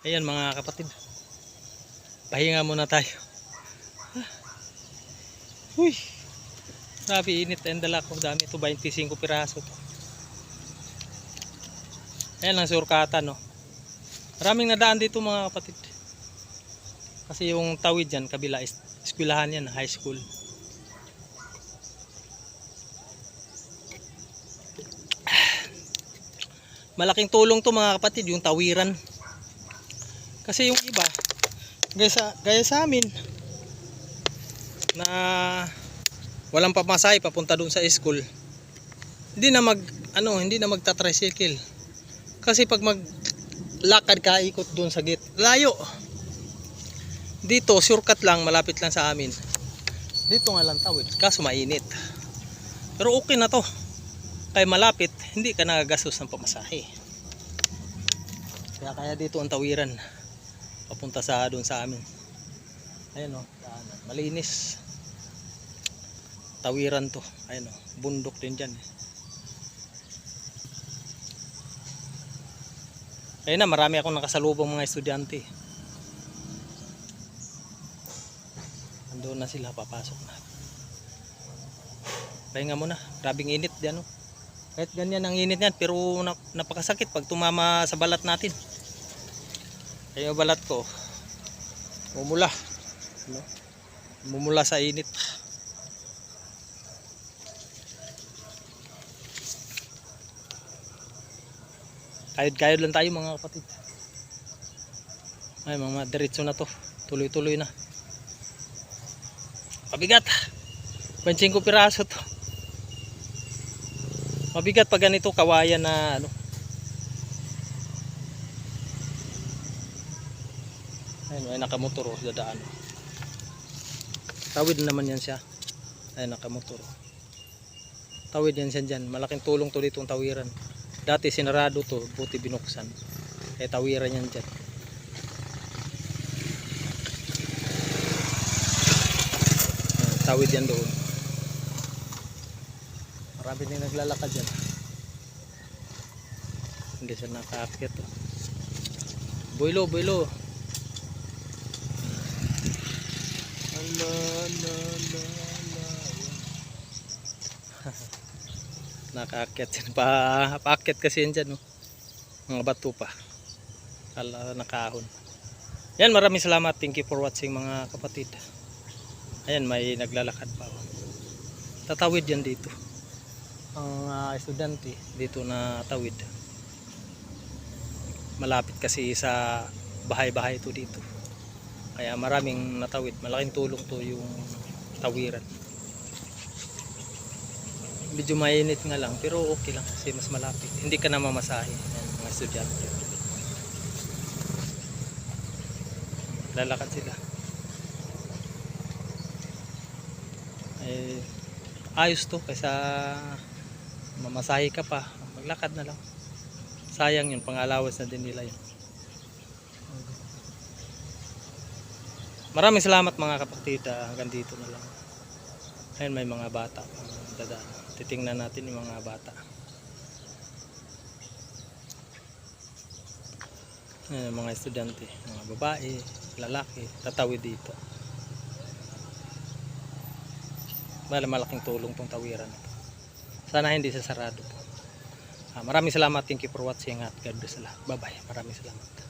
Ayan mga kapatid. Pahinga muna tayo. Uy. Grabe init ang dala ko. Dami ito 25 piraso to. Ayan ang surkata no. Maraming nadaan dito mga kapatid. Kasi yung tawid dyan, kabila is eskwelahan yan, high school. Malaking tulong to mga kapatid, yung tawiran. Kasi yung iba, gaya sa, gaya sa amin, na walang pamasahe papunta dun sa school, hindi na mag, ano, hindi na magta-tricycle. Kasi pag maglakad ka, ikot dun sa gate, layo. Dito, shortcut lang, malapit lang sa amin. Dito nga lang tawid, kaso mainit. Pero okay na to. Kaya malapit, hindi ka nagagastos ng pamasahe. Kaya kaya dito ang tawiran. Papunta sa doon sa amin. Ayan o, daanan. malinis. Tawiran to. Ayan o, bundok din dyan. Ayun na, marami akong nakasalubong mga estudyante. Andun na sila, papasok na. Pahinga muna, grabing init dyan. Oh. Kahit ganyan ang init niyan, pero nap napakasakit pag tumama sa balat natin. Kaya balat ko, mumula. No? Mumula sa init. Kayod-kayod lang tayo mga kapatid. Ay mga diretso na to. Tuloy-tuloy na. Pabigat. 25 piraso to. Mabigat pag ganito kawayan na ano. Ayun, ay nakamotor oh, dadaan. Tawid naman yan siya. Ay nakamotor. oh. Tawid yan siya dyan. Malaking tulong to dito tawiran. Dati sinarado to, buti binuksan. Eh tawiran yan dyan. Ayun, Tawid yan doon. Marami din naglalakad dyan. Hindi siya nakaakyat. Oh. Boylo. Ala, la, la, la. Nakaakyat yan. Pa, paakyat kasi yan dyan. Oh. Mga bato pa. Ala, nakahon. Yan, maraming salamat. Thank you for watching mga kapatid. Ayan, may naglalakad pa. Oh. Tatawid yan dito ang ah, estudyante dito na tawid malapit kasi sa bahay-bahay to dito kaya maraming natawid. Malaking tulong to yung tawiran. Medyo mainit nga lang pero okay lang kasi mas malapit. Hindi ka na mamasahe yan, mga estudyante. Lalakad sila. Eh ayos to kaysa mamasahe ka pa. Maglakad na lang. Sayang yun pangalawas na din nila yun maraming salamat mga kapatid Ah, hanggang dito na lang ayun may mga bata pang dadaan titingnan natin yung mga bata ayun mga estudyante mga babae lalaki tatawid dito Bala malaking tulong tong tawiran. Sana hindi sasarado po. Ah, maraming salamat. Thank you for watching at God bless Allah. Bye bye. Maraming salamat.